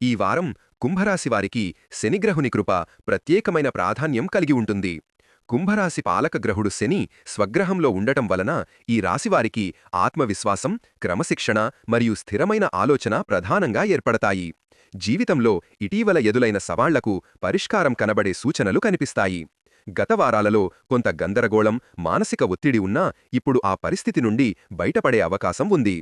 ఈ వారం కుంభరాశివారికి శనిగ్రహుని కృప ప్రత్యేకమైన ప్రాధాన్యం కలిగి ఉంటుంది. కుంభరాశి పాలక గ్రహుడు శని స్వగ్రహంలో ఉండటం వలన ఈ రాశివారికి ఆత్మవిశ్వాసం క్రమశిక్షణ మరియు స్థిరమైన ఆలోచన ప్రధానంగా ఏర్పడతాయి. జీవితంలో ఇటీవల ఎదులైన సవాళ్ళకు పరిష్కారం కనబడే సూచనలు కనిపిస్తాయి. గత వారాలలో కొంత గందరగోళం మానసిక ఒత్తిడి ఉన్నా ఇప్పుడు ఆ పరిస్థితి నుండి బయటపడే అవకాశం ఉంది.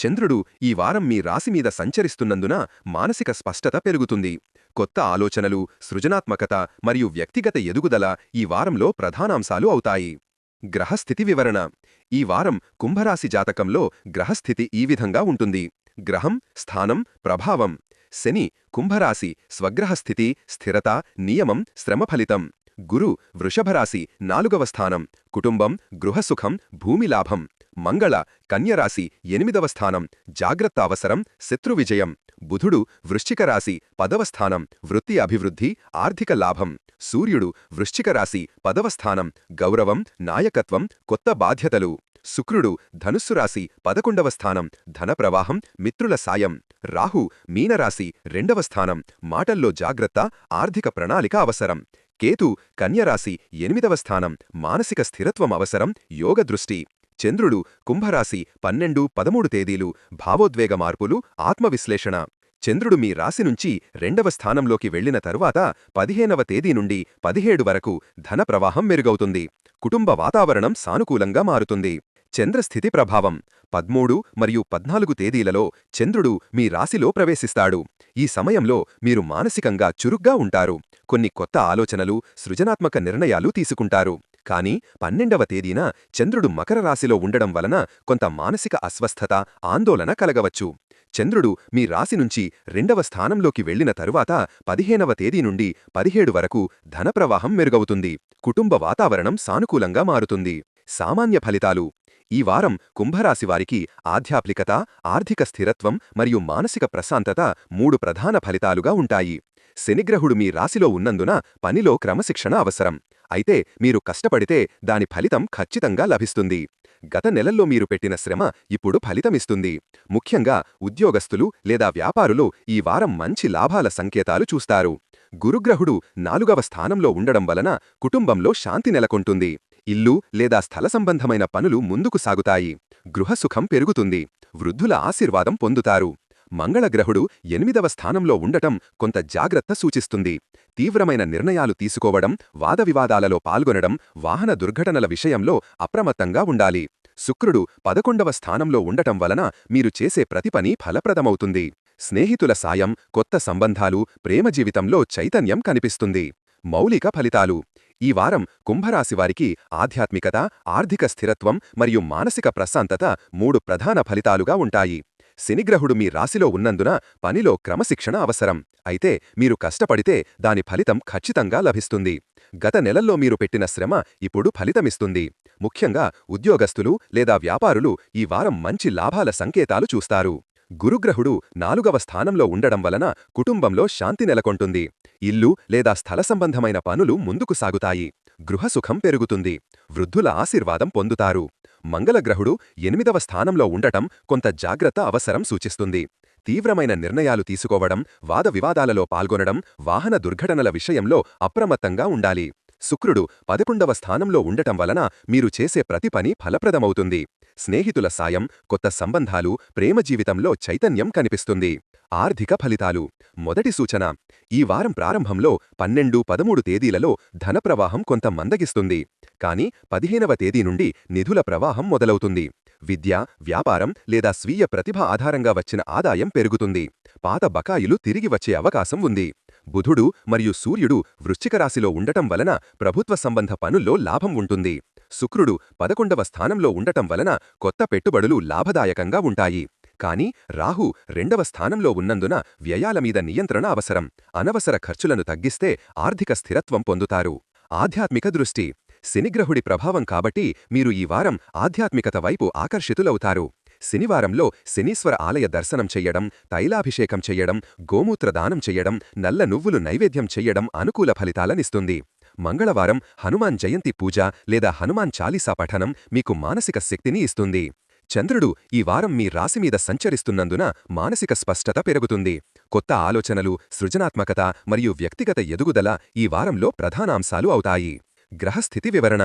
చంద్రుడు ఈ వారం మీ రాశిమీద సంచరిస్తున్నందున మానసిక స్పష్టత పెరుగుతుంది. కొత్త ఆలోచనలు సృజనాత్మకత మరియు వ్యక్తిగత ఎదుగుదల ఈ వారంలో ప్రధానాంశాలు అవుతాయి. గ్రహస్థితి వివరణ. ఈ వారం కుంభరాశి జాతకంలో గ్రహస్థితి ఈ విధంగా ఉంటుంది. గ్రహం స్థానం ప్రభావం. శని కుంభరాశి స్వగ్రహస్థితి స్థిరత నియమం శ్రమఫలితం గురు వృషభరాశి నాలుగవ స్థానం. కుటుంబం గృహసుఖం భూమిలాభం మంగళ కన్యరాశి ఎనిమిదవ స్థానం జాగ్రత్త అవసరం శత్రువిజయం బుధుడు వృశ్చిక రాశి పదవ స్థానం వృత్తి అభివృద్ధి ఆర్థిక లాభం. సూర్యుడు వృశ్చిక రాశి పదవ స్థానం గౌరవం నాయకత్వం కొత్త బాధ్యతలు. శుక్రుడు ధనుస్సు రాశి పదకొండవ స్థానం ధన ప్రవాహం మిత్రుల సాయం. రాహు మీనరాశి రెండవ స్థానం మాటల్లో జాగ్రత్త ఆర్థిక ప్రణాళిక అవసరం. కేతు కన్యరాశి ఎనిమిదవ స్థానం మానసిక స్థిరత్వం అవసరం యోగ దృష్టి. చంద్రుడు కుంభరాశి పన్నెండు పదమూడు తేదీలు భావోద్వేగ మార్పులు ఆత్మవిశ్లేషణ. చంద్రుడు మీ రాశి నుంచి రెండవ స్థానంలోకి వెళ్ళిన తరువాత పదిహేనవ తేదీ నుండి పదిహేడు వరకు ధన ప్రవాహం మెరుగవుతుంది. కుటుంబ వాతావరణం సానుకూలంగా మారుతుంది. చంద్రస్థితి ప్రభావం పద్మూడు మరియు పద్నాలుగు తేదీలలో చంద్రుడు మీ రాశిలో ప్రవేశిస్తాడు. ఈ సమయంలో మీరు మానసికంగా చురుగ్గా ఉంటారు. కొన్ని కొత్త ఆలోచనలు సృజనాత్మక నిర్ణయాలు తీసుకుంటారు. కాని పన్నెండవ తేదీన చంద్రుడు మకర రాశిలో ఉండడం వలన కొంత మానసిక అస్వస్థత ఆందోళన కలగవచ్చు. చంద్రుడు మీ రాశి నుంచి రెండవ స్థానంలోకి వెళ్ళిన తరువాత పదిహేనవ తేదీ నుండి పదిహేడు వరకు ధనప్రవాహం మెరుగవుతుంది. కుటుంబ వాతావరణం సానుకూలంగా మారుతుంది. సామాన్య ఫలితాలు. ఈ వారం కుంభరాశివారికి ఆధ్యాత్మికత ఆర్థిక స్థిరత్వం మరియు మానసిక ప్రశాంతత మూడు ప్రధాన ఫలితాలుగా ఉంటాయి. శనిగ్రహుడు మీ రాశిలో ఉన్నందున పనిలో క్రమశిక్షణ అవసరం. అయితే మీరు కష్టపడితే దాని ఫలితం ఖచ్చితంగా లభిస్తుంది. గత నెలల్లో మీరు పెట్టిన శ్రమ ఇప్పుడు ఫలితమిస్తుంది. ముఖ్యంగా ఉద్యోగస్తులు లేదా వ్యాపారులు ఈ వారం మంచి లాభాల సంకేతాలు చూస్తారు. గురుగ్రహుడు నాలుగవ స్థానంలో ఉండడం వలన కుటుంబంలో శాంతి నెలకొంటుంది. ఇల్లు లేదా స్థల సంబంధమైన పనులు ముందుకు సాగుతాయి. గృహసుఖం పెరుగుతుంది. వృద్ధుల ఆశీర్వాదం పొందుతారు. మంగళగ్రహుడు ఎనిమిదవ స్థానంలో ఉండటం కొంత జాగ్రత్త సూచిస్తుంది. తీవ్రమైన నిర్ణయాలు తీసుకోవడం వాదవివాదాలలో పాల్గొనడం వాహన దుర్ఘటనల విషయంలో అప్రమత్తంగా ఉండాలి. శుక్రుడు పదకొండవ స్థానంలో ఉండటం వలన మీరు చేసే ప్రతి పని ఫలప్రదమవుతుంది. స్నేహితుల సాయం కొత్త సంబంధాలు ప్రేమ జీవితంలో చైతన్యం కనిపిస్తుంది. మౌలిక ఫలితాలు. ఈ వారం కుంభరాశివారికి ఆధ్యాత్మికత ఆర్థిక స్థిరత్వం మరియు మానసిక ప్రశాంతత మూడు ప్రధాన ఫలితాలుగా ఉంటాయి. శనిగ్రహుడు మీ రాశిలో ఉన్నందున పనిలో క్రమశిక్షణ అవసరం. అయితే మీరు కష్టపడితే దాని ఫలితం ఖచ్చితంగా లభిస్తుంది. గత నెలల్లో మీరు పెట్టిన శ్రమ ఇప్పుడు ఫలితమిస్తుంది. ముఖ్యంగా ఉద్యోగస్తులు లేదా వ్యాపారులు ఈ వారం మంచి లాభాల సంకేతాలు చూస్తారు. గురుగ్రహుడు నాలుగవ స్థానంలో ఉండడం వలన కుటుంబంలో శాంతి నెలకొంటుంది. ఇల్లు లేదా స్థల సంబంధమైన పనులు ముందుకు సాగుతాయి. గృహసుఖం పెరుగుతుంది. వృద్ధుల ఆశీర్వాదం పొందుతారు. మంగళగ్రహుడు ఎనిమిదవ స్థానంలో ఉండటం కొంత జాగ్రత్త అవసరం సూచిస్తుంది. తీవ్రమైన నిర్ణయాలు తీసుకోవడం వాదవివాదాలలో పాల్గొనడం వాహన దుర్ఘటనల విషయంలో అప్రమత్తంగా ఉండాలి. శుక్రుడు పదకొండవ స్థానంలో ఉండటం వలన మీరు చేసే ప్రతి పని ఫలప్రదమవుతుంది. స్నేహితుల సాయం కొత్త సంబంధాలు ప్రేమ జీవితంలో చైతన్యం కనిపిస్తుంది. ఆర్థిక ఫలితాలు. మొదటి సూచన ఈ వారం ప్రారంభంలో పన్నెండు పదమూడు తేదీలలో ధనప్రవాహం కొంత మందగిస్తుంది. కాని పదిహేనవ తేదీ నుండి నిధుల ప్రవాహం మొదలవుతుంది. విద్య వ్యాపారం లేదా స్వీయ ప్రతిభ ఆధారంగా వచ్చిన ఆదాయం పెరుగుతుంది. పాత బకాయిలు తిరిగి వచ్చే అవకాశం ఉంది. బుధుడు మరియు సూర్యుడు వృశ్చిక రాశిలో ఉండటం వలన ప్రభుత్వ సంబంధ పనుల్లో లాభం ఉంటుంది. శుక్రుడు పదకొండవ స్థానంలో ఉండటం వలన కొత్త పెట్టుబడులు లాభదాయకంగా ఉంటాయి. కానీ రాహు రెండవ స్థానంలో ఉన్నందున వ్యయాల మీద నియంత్రణ అవసరం. అనవసర ఖర్చులను తగ్గిస్తే ఆర్థిక స్థిరత్వం పొందుతారు. ఆధ్యాత్మిక దృష్టి. శనిగ్రహుడి ప్రభావం కాబట్టి మీరు ఈ వారం ఆధ్యాత్మికత వైపు ఆకర్షితులవుతారు. శనివారంలో శనీశ్వర ఆలయ దర్శనం చెయ్యడం తైలాభిషేకం చెయ్యడం గోమూత్ర దానం చెయ్యడం నల్ల నువ్వులు నైవేద్యం చెయ్యడం అనుకూల ఫలితాలనిస్తుంది. మంగళవారం హనుమాన్ జయంతి పూజ లేదా హనుమాన్ చాలీసా పఠనం మీకు మానసిక శక్తిని ఇస్తుంది. చంద్రుడు ఈ వారం మీ రాశి మీద సంచరిస్తున్నందున మానసిక స్పష్టత పెరుగుతుంది. కొత్త ఆలోచనలు సృజనాత్మకత మరియు వ్యక్తిగత ఎదుగుదల ఈ వారంలో ప్రధానాంశాలు అవుతాయి. గ్రహస్థితి వివరణ.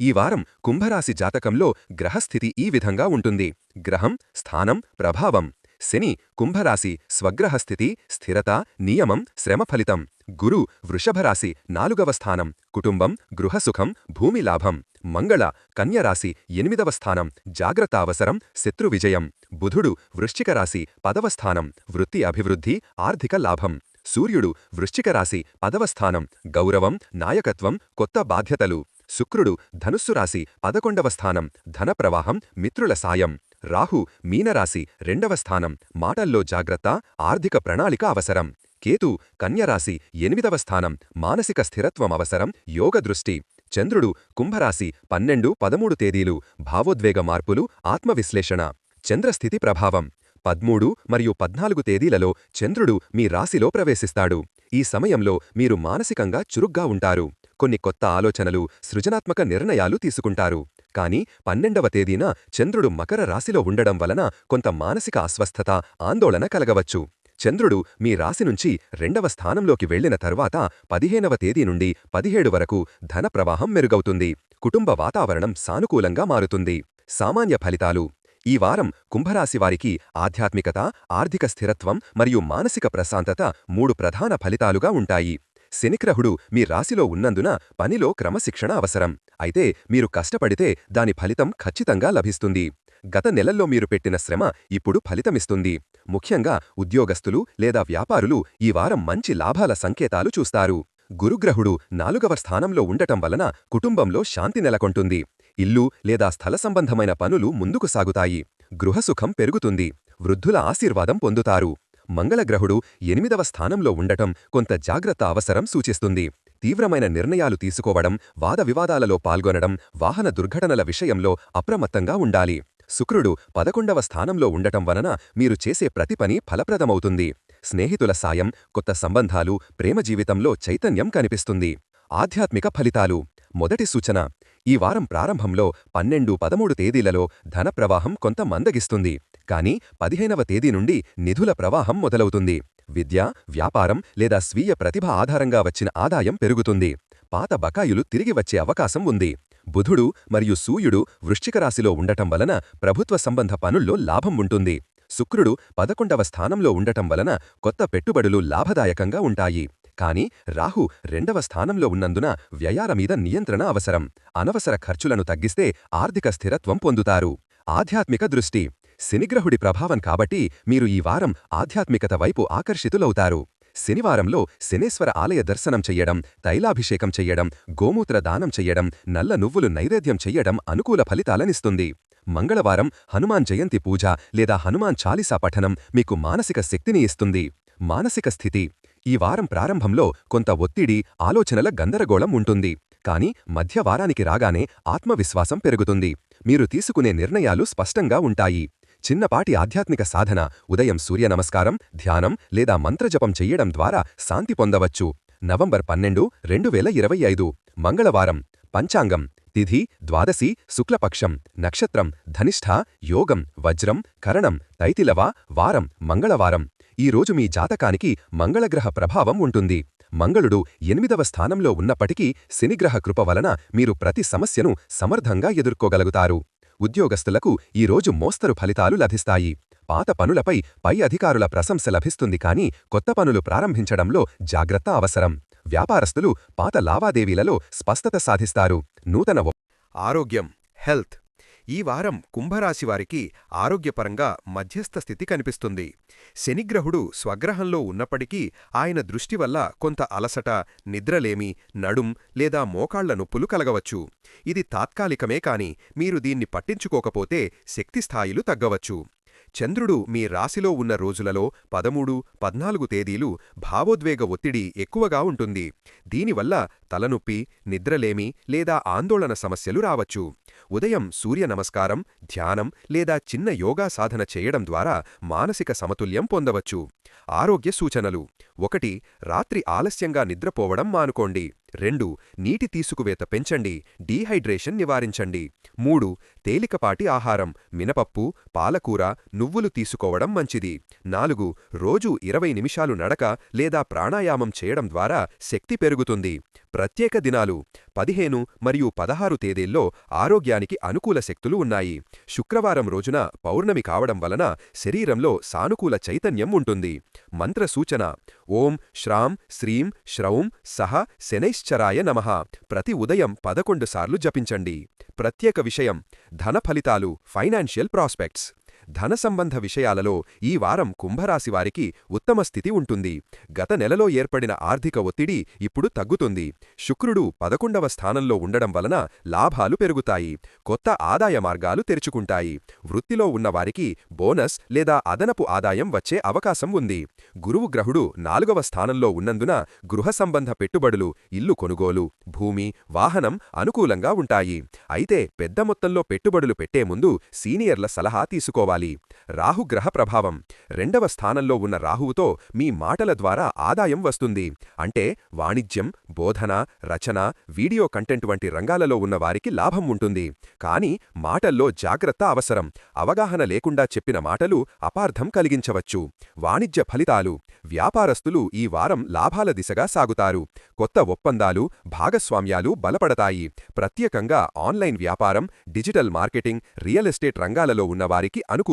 ఈ వారం కుంభరాశి జాతకంలో గ్రహస్థితి ఈ విధంగా ఉంటుంది. గ్రహం స్థానం ప్రభావం. శని కుంభరాశి స్వగ్రహస్థితి స్థిరత నియమం శ్రమఫలితం. గురు వృషభరాశి నాలుగవ స్థానం. కుటుంబం గృహసుఖం భూమి లాభం. మంగళ కన్యరాశి ఎనిమిదవ స్థానం జాగ్రత్త అవసరం శత్రు విజయం. బుధుడు వృశ్చిక రాశి పదవ స్థానం వృత్తి అభివృద్ధి ఆర్థిక లాభం. సూర్యుడు వృశ్చిక రాశి పదవ స్థానం గౌరవం నాయకత్వం కొత్త బాధ్యతలు. శుక్రుడు ధనుస్సు రాశి పదకొండవ స్థానం ధన ప్రవాహం మిత్రుల సాయం. రాహు మీనరాశి రెండవ స్థానం మాటల్లో జాగ్రత్త ఆర్థిక ప్రణాళిక అవసరం. కేతు కన్యరాశి ఎనిమిదవ స్థానం మానసిక స్థిరత్వం అవసరం యోగ దృష్టి. చంద్రుడు కుంభరాశి పన్నెండు పదమూడు తేదీలు భావోద్వేగ మార్పులు ఆత్మవిశ్లేషణ చంద్రస్థితి ప్రభావం. పద్మూడు మరియు పద్నాలుగు తేదీలలో చంద్రుడు మీ రాశిలో ప్రవేశిస్తాడు. ఈ సమయంలో మీరు మానసికంగా చురుగ్గా ఉంటారు. కొన్ని కొత్త ఆలోచనలు సృజనాత్మక నిర్ణయాలు తీసుకుంటారు. కాని పన్నెండవ తేదీన చంద్రుడు మకర రాశిలో ఉండడం వలన కొంత మానసిక అస్వస్థత ఆందోళన కలగవచ్చు. చంద్రుడు మీ రాశి నుంచి రెండవ స్థానంలోకి వెళ్ళిన తర్వాత పదిహేనవ తేదీ నుండి పదిహేడు వరకు ధన ప్రవాహం మెరుగవుతుంది. కుటుంబ వాతావరణం సానుకూలంగా మారుతుంది. సామాన్య ఫలితాలు. ఈ వారం కుంభరాశివారికి ఆధ్యాత్మికత ఆర్థిక స్థిరత్వం మరియు మానసిక ప్రశాంతత మూడు ప్రధాన ఫలితాలుగా ఉంటాయి. శనిగ్రహుడు మీ రాశిలో ఉన్నందున పనిలో క్రమశిక్షణ అవసరం. అయితే మీరు కష్టపడితే దాని ఫలితం ఖచ్చితంగా లభిస్తుంది. గత నెలల్లో మీరు పెట్టిన శ్రమ ఇప్పుడు ఫలితమిస్తుంది. ముఖ్యంగా ఉద్యోగస్తులు లేదా వ్యాపారులు ఈ వారం మంచి లాభాల సంకేతాలు చూస్తారు. గురుగ్రహుడు నాలుగవ స్థానంలో ఉండటం వలన కుటుంబంలో శాంతి నెలకొంటుంది. ఇల్లు లేదా స్థల సంబంధమైన పనులు ముందుకు సాగుతాయి. గృహసుఖం పెరుగుతుంది. వృద్ధుల ఆశీర్వాదం పొందుతారు. మంగళగ్రహుడు ఎనిమిదవ స్థానంలో ఉండటం కొంత జాగ్రత్త అవసరం సూచిస్తుంది. తీవ్రమైన నిర్ణయాలు తీసుకోవడం వాద వివాదాలలో పాల్గొనడం వాహన దుర్ఘటనల విషయంలో అప్రమత్తంగా ఉండాలి. శుక్రుడు పదకొండవ స్థానంలో ఉండటం వలన మీరు చేసే ప్రతి పని ఫలప్రదమవుతుంది. స్నేహితుల సాయం కొత్త సంబంధాలు ప్రేమ జీవితంలో చైతన్యం కనిపిస్తుంది. ఆధ్యాత్మిక ఫలితాలు. మొదటి సూచన. ఈ వారం ప్రారంభంలో పన్నెండు పదమూడు తేదీలలో ధన ప్రవాహం కొంత మందగిస్తుంది. కానీ పదిహేనవ తేదీ నుండి నిధుల ప్రవాహం మొదలవుతుంది. విద్య వ్యాపారం లేదా స్వీయ ప్రతిభ ఆధారంగా వచ్చిన ఆదాయం పెరుగుతుంది. పాత బకాయులు తిరిగి వచ్చే అవకాశం ఉంది. బుధుడు మరియు సూర్యుడు వృశ్చికరాశిలో ఉండటం వలన ప్రభుత్వ సంబంధ పనుల్లో లాభం ఉంటుంది. శుక్రుడు పదకొండవ స్థానంలో ఉండటం వలన కొత్త పెట్టుబడులు లాభదాయకంగా ఉంటాయి. కాని రాహు రెండవ స్థానంలో ఉన్నందున వ్యయాల మీద నియంత్రణ అవసరం. అనవసర ఖర్చులను తగ్గిస్తే ఆర్థిక స్థిరత్వం పొందుతారు. ఆధ్యాత్మిక దృష్టి. శనిగ్రహుడి ప్రభావం కాబట్టి మీరు ఈ వారం ఆధ్యాత్మికత వైపు ఆకర్షితులవుతారు. శనివారంలో శనేశ్వర ఆలయ దర్శనం చెయ్యడం తైలాభిషేకం చెయ్యడం గోమూత్ర దానం చెయ్యడం నల్ల నువ్వులు నైవేద్యం చెయ్యడం అనుకూల ఫలితాలనిస్తుంది. మంగళవారం హనుమాన్ జయంతి పూజ లేదా హనుమాన్ చాలీసా పఠనం మీకు మానసిక శక్తిని ఇస్తుంది. మానసిక స్థితి. ఈ వారం ప్రారంభంలో కొంత ఒత్తిడి ఆలోచనల గందరగోళం ఉంటుంది. కాని మధ్యవారానికి రాగానే ఆత్మవిశ్వాసం పెరుగుతుంది. మీరు తీసుకునే నిర్ణయాలు స్పష్టంగా ఉంటాయి. చిన్నపాటి ఆధ్యాత్మిక సాధన ఉదయం సూర్య నమస్కారం ధ్యానం లేదా మంత్రజపం చెయ్యడం ద్వారా శాంతి పొందవచ్చు. నవంబర్ పన్నెండు రెండు వేల ఇరవై ఐదు. మంగళవారం. పంచాంగం. తిథి ద్వాదశి శుక్లపక్షం. నక్షత్రం ధనిష్ఠ యోగం వజ్రం కరణం తైతిలవ వారం మంగళవారం. ఈరోజు మీ జాతకానికి మంగళగ్రహ ప్రభావం ఉంటుంది. మంగళుడు ఎనిమిదవ స్థానంలో ఉన్నప్పటికీ శనిగ్రహ కృప వలన మీరు ప్రతి సమస్యను సమర్థంగా ఎదుర్కోగలుగుతారు. ఉద్యోగస్తులకు ఈరోజు మోస్తరు ఫలితాలు లభిస్తాయి. పాత పనులపై పై అధికారుల ప్రశంస లభిస్తుంది కాని కొత్త పనులు ప్రారంభించడంలో జాగ్రత్త అవసరం. వ్యాపారస్తులు పాత లావాదేవీలలో స్పష్టత సాధిస్తారు. నూతన ఆరోగ్యం హెల్త్ ఈ వారం కుంభరాశివారికి ఆరోగ్యపరంగా మధ్యస్థ స్థితి కనిపిస్తుంది. శనిగ్రహుడు స్వగ్రహంలో ఉన్నప్పటికీ ఆయన దృష్టి వల్ల కొంత అలసట నిద్రలేమి నడుం లేదా మోకాళ్ళ నొప్పులు కలగవచ్చు. ఇది తాత్కాలికమే కాని మీరు దీన్ని పట్టించుకోకపోతే శక్తిస్థాయిలు తగ్గవచ్చు. చంద్రుడు మీ రాశిలో ఉన్న రోజులలో పదమూడు పద్నాలుగు తేదీలు భావోద్వేగ ఒత్తిడి ఎక్కువగా ఉంటుంది. దీనివల్ల తలనొప్పి నిద్రలేమి లేదా ఆందోళన సమస్యలు రావచ్చు. ఉదయం సూర్య నమస్కారం ధ్యానం లేదా చిన్న యోగా సాధన చేయడం ద్వారా మానసిక సమతుల్యం పొందవచ్చు. ఆరోగ్య సూచనలు. ఒకటి రాత్రి ఆలస్యంగా నిద్రపోవడం మానుకోండి. రెండు నీటి తీసుకువేత పెంచండి. డీహైడ్రేషన్ నివారించండి. మూడు తేలికపాటి ఆహారం మినపప్పు పాలకూర నువ్వులు తీసుకోవడం మంచిది. నాలుగు రోజూ ఇరవై నిమిషాలు నడక లేదా ప్రాణాయామం చేయడం ద్వారా శక్తి పెరుగుతుంది. ప్రత్యేక దినాలు పదిహేను మరియు పదహారు తేదీల్లో ఆరోగ్యానికి అనుకూల శక్తులు ఉన్నాయి. శుక్రవారం రోజున పౌర్ణమి కావడం వలన శరీరంలో సానుకూల చైతన్యం ఉంటుంది. మంత్ర సూచన ఓం శ్రాం శ్రీం శ్రౌం సహ శనైశ్చరాయ నమః. ప్రతి ఉదయం పదకొండు సార్లు జపించండి. ప్రత్యేక విషయం ధన ఫలితాలు ఫైనాన్షియల్ ప్రాస్పెక్ట్స్. ధన సంబంధ విషయాలలో ఈ వారం కుంభరాశి వారికి ఉత్తమ స్థితి ఉంటుంది. గత నెలలో ఏర్పడిన ఆర్థిక ఒత్తిడి ఇప్పుడు తగ్గుతుంది. శుక్రుడు పదకొండవ స్థానంలో ఉండడం వలన లాభాలు పెరుగుతాయి. కొత్త ఆదాయ మార్గాలు తెరుచుకుంటాయి. వృత్తిలో ఉన్నవారికి బోనస్ లేదా అదనపు ఆదాయం వచ్చే అవకాశం ఉంది. గురువు గ్రహుడు నాలుగవ స్థానంలో ఉన్నందున గృహ సంబంధ పెట్టుబడులు ఇల్లు కొనుగోలు భూమి వాహనం అనుకూలంగా ఉంటాయి. అయితే పెద్ద మొత్తంలో పెట్టుబడులు పెట్టే ముందు సీనియర్ల సలహా తీసుకోవాలి. రాహు గ్రహ ప్రభావం. రెండవ స్థానంలో ఉన్న రాహువుతో మీ మాటల ద్వారా ఆదాయం వస్తుంది. అంటే వాణిజ్యం బోధన రచన వీడియో కంటెంట్ వంటి రంగాలలో ఉన్న వారికి లాభం ఉంటుంది. కానీ మాటల్లో జాగ్రత్త అవసరం. అవగాహన లేకుండా చెప్పిన మాటలు అపార్థం కలిగించవచ్చు. వాణిజ్య ఫలితాలు. వ్యాపారస్తులు ఈ వారం లాభాల దిశగా సాగుతారు. కొత్త ఒప్పందాలు భాగస్వామ్యాలు బలపడతాయి. ప్రత్యేకంగా ఆన్లైన్ వ్యాపారం డిజిటల్ మార్కెటింగ్ రియల్ ఎస్టేట్ రంగాలలో ఉన్నవారికి అనుకూలం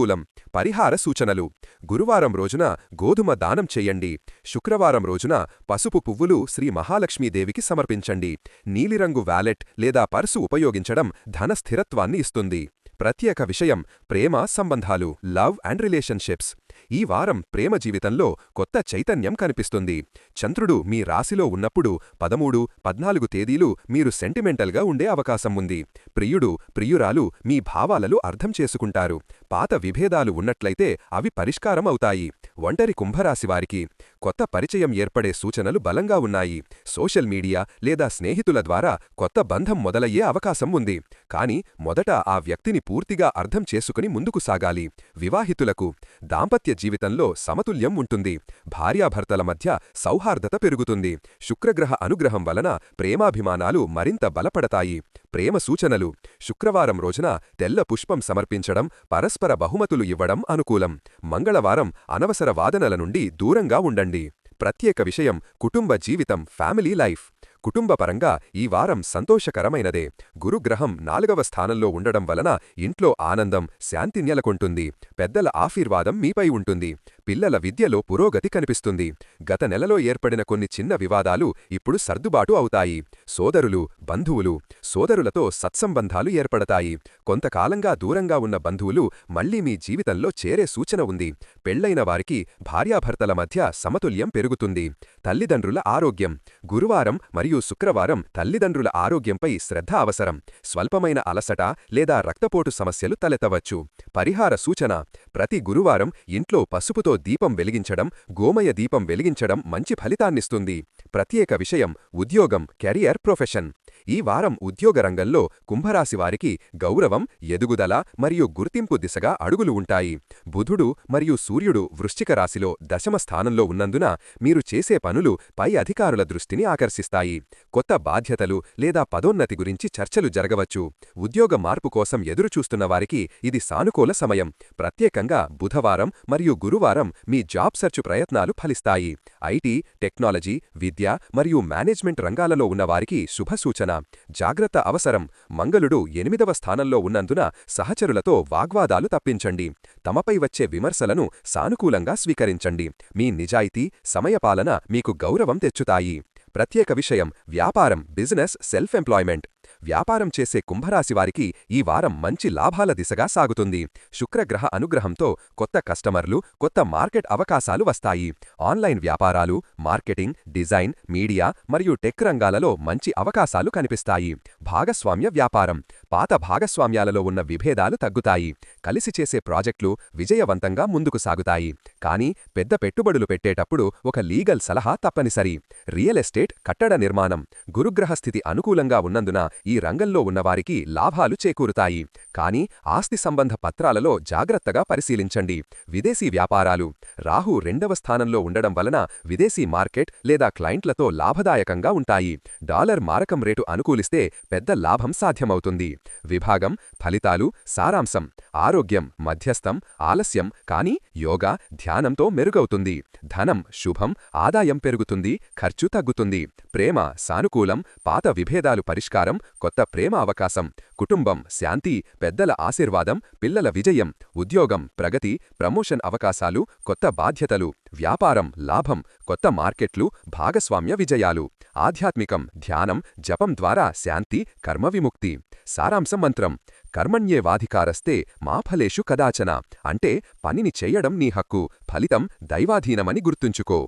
పరిహార సూచనలు. గురువారం రోజున గోధుమ దానం చేయండి. శుక్రవారం రోజున పసుపు పువ్వులు శ్రీ మహాలక్ష్మీదేవికి సమర్పించండి. నీలిరంగు వ్యాలెట్ లేదా పర్సు ఉపయోగించడం ధన స్థిరత్వాన్ని ఇస్తుంది. ప్రత్యేక విషయం ప్రేమ సంబంధాలు లవ్ అండ్ రిలేషన్షిప్స్. ఈ వారం ప్రేమ జీవితంలో కొత్త చైతన్యం కనిపిస్తుంది. చంద్రుడు మీ రాశిలో ఉన్నప్పుడు పదమూడు పద్నాలుగు తేదీలు మీరు సెంటిమెంటల్గా ఉండే అవకాశం ఉంది. ప్రియుడు ప్రియురాలు మీ భావాలను అర్థం చేసుకుంటారు. పాత విభేదాలు ఉన్నట్లయితే అవి పరిష్కారం అవుతాయి. ఒంటరి కుంభరాశివారికి కొత్త పరిచయం ఏర్పడే సూచనలు బలంగా ఉన్నాయి. సోషల్ మీడియా లేదా స్నేహితుల ద్వారా కొత్త బంధం మొదలయ్యే అవకాశం ఉంది. కాని మొదట ఆ వ్యక్తిని పూర్తిగా అర్థం చేసుకుని ముందుకు సాగాలి. వివాహితులకు దాంపత్య జీవితంలో సమతుల్యం ఉంటుంది. భార్యాభర్తల మధ్య సౌహార్దత పెరుగుతుంది. శుక్రగ్రహ అనుగ్రహం వలన ప్రేమాభిమానాలు మరింత బలపడతాయి. ప్రేమ సూచనలు. శుక్రవారం రోజున తెల్ల పుష్పం సమర్పించడం పరస్పర బహుమతులు ఇవ్వడం అనుకూలం. మంగళవారం అనవసర వాదనల నుండి దూరంగా ఉండండి. ప్రత్యేక విషయం కుటుంబ జీవితం ఫ్యామిలీ లైఫ్. కుటుంబపరంగా ఈ వారం సంతోషకరమైనదే. గురుగ్రహం నాలుగవ స్థానంలో ఉండడం వలన ఇంట్లో ఆనందం శాంతి నెలకొంటుంది. పెద్దల ఆశీర్వాదం మీపై ఉంటుంది. పిల్లల విద్యలో పురోగతి కనిపిస్తుంది. గత నెలలో ఏర్పడిన కొన్ని చిన్న వివాదాలు ఇప్పుడు సర్దుబాటు అవుతాయి. సోదరులు బంధువులు సోదరులతో సత్సంబంధాలు ఏర్పడతాయి. కొంతకాలంగా దూరంగా ఉన్న బంధువులు మళ్ళీ మీ జీవితంలో చేరే సూచన ఉంది. పెళ్ళైన వారికి భార్యాభర్తల మధ్య సమతుల్యం పెరుగుతుంది. తల్లిదండ్రుల ఆరోగ్యం గురువారం మరియు శుక్రవారం తల్లిదండ్రుల ఆరోగ్యంపై శ్రద్ధ అవసరం. స్వల్పమైన అలసట లేదా రక్తపోటు సమస్యలు తలెత్తవచ్చు. పరిహార సూచన ప్రతి గురువారం ఇంట్లో పసుపుతో దీపం వెలిగించడం గోమయ దీపం వెలిగించడం మంచి ఫలితాన్నిస్తుంది. ప్రత్యేక విషయం ఉద్యోగం కెరియర్ ప్రొఫెషన్. ఈ వారం ఉద్యోగ రంగంలో కుంభరాశి వారికి గౌరవం ఎదుగుదల మరియు గుర్తింపు దిశగా అడుగులు ఉంటాయి. బుధుడు మరియు సూర్యుడు వృశ్చిక రాశిలో దశమ స్థానంలో ఉన్నందున మీరు చేసే పనులు పై అధికారుల దృష్టిని ఆకర్షిస్తాయి. కొత్త బాధ్యతలు లేదా పదోన్నతి గురించి చర్చలు జరగవచ్చు. ఉద్యోగ మార్పు కోసం ఎదురుచూస్తున్న వారికి ఇది సానుకూల సమయం. ప్రత్యేకంగా బుధవారం మరియు గురువారం మీ జాబ్ సెర్చ్ ప్రయత్నాలు ఫలిస్తాయి. ఐటీ టెక్నాలజీ విద్య మరియు మేనేజ్మెంట్ రంగాలలో ఉన్నవారికి శుభసూచన. జాగ్రత్త అవసరం. మంగళుడు ఎనిమిదవ స్థానంలో ఉన్నందున సహచరులతో వాగ్వాదాలు తప్పించండి. తమపై వచ్చే విమర్శలను సానుకూలంగా స్వీకరించండి. మీ నిజాయితీ సమయపాలన మీకు గౌరవం తెచ్చుతాయి. ప్రత్యేక విషయం వ్యాపారం బిజినెస్ సెల్ఫ్ ఎంప్లాయ్మెంట్. వ్యాపారం చేసే కుంభరాశివారికి ఈ వారం మంచి లాభాల దిశగా సాగుతుంది. శుక్రగ్రహ అనుగ్రహంతో కొత్త కస్టమర్లు కొత్త మార్కెట్ అవకాశాలు వస్తాయి. ఆన్లైన్ వ్యాపారాలు మార్కెటింగ్ డిజైన్ మీడియా మరియు టెక్ రంగాలలో మంచి అవకాశాలు కనిపిస్తాయి. భాగస్వామ్య వ్యాపారం పాత భాగస్వామ్యాలలో ఉన్న విభేదాలు తగ్గుతాయి. కలిసి చేసే ప్రాజెక్టులు విజయవంతంగా ముందుకు సాగుతాయి. కానీ పెద్ద పెట్టుబడులు పెట్టేటప్పుడు ఒక లీగల్ సలహా తప్పనిసరి. రియల్ ఎస్టేట్ కట్టడ నిర్మాణం గురుగ్రహ స్థితి అనుకూలంగా ఉన్నందున ఈ రంగంలో ఉన్నవారికి లాభాలు చేకూరుతాయి. కానీ ఆస్తి సంబంధ పత్రాలలో జాగ్రత్తగా పరిశీలించండి. విదేశీ వ్యాపారాలు రాహు రెండవ స్థానంలో ఉండడం వలన విదేశీ మార్కెట్ లేదా క్లయింట్లతో లాభదాయకంగా ఉంటాయి. డాలర్ మారకం రేటు అనుకూలిస్తే పెద్ద లాభం సాధ్యమవుతుంది. విభాగం ఫలితాలు సారాంశం ఆరోగ్యం మధ్యస్థం ఆలస్యం కానీ యోగా ధ్యానంతో మెరుగవుతుంది. ధనం శుభం ఆదాయం పెరుగుతుంది ఖర్చు తగ్గుతుంది. ప్రేమ సానుకూలం పాత విభేదాలు పరిష్కారం కొత్త ప్రేమ అవకాశం కుటుంబం శాంతి పెద్దల ఆశీర్వాదం పిల్లల విజయం ఉద్యోగం ప్రగతి ప్రమోషన్ అవకాశాలు కొత్త బాధ్యతలు వ్యాపారం లాభం కొత్త మార్కెట్లు భాగస్వామ్య విజయాలు. ఆధ్యాత్మికం ధ్యానం జపం ద్వారా శాంతి కర్మవిముక్తి సారాంశం మంత్రం కర్మణ్యేవాధికారస్తే మా ఫలేషు కదాచన. అంటే పనిని చెయ్యడం నీ హక్కు ఫలితం దైవాధీనమని గుర్తుంచుకో.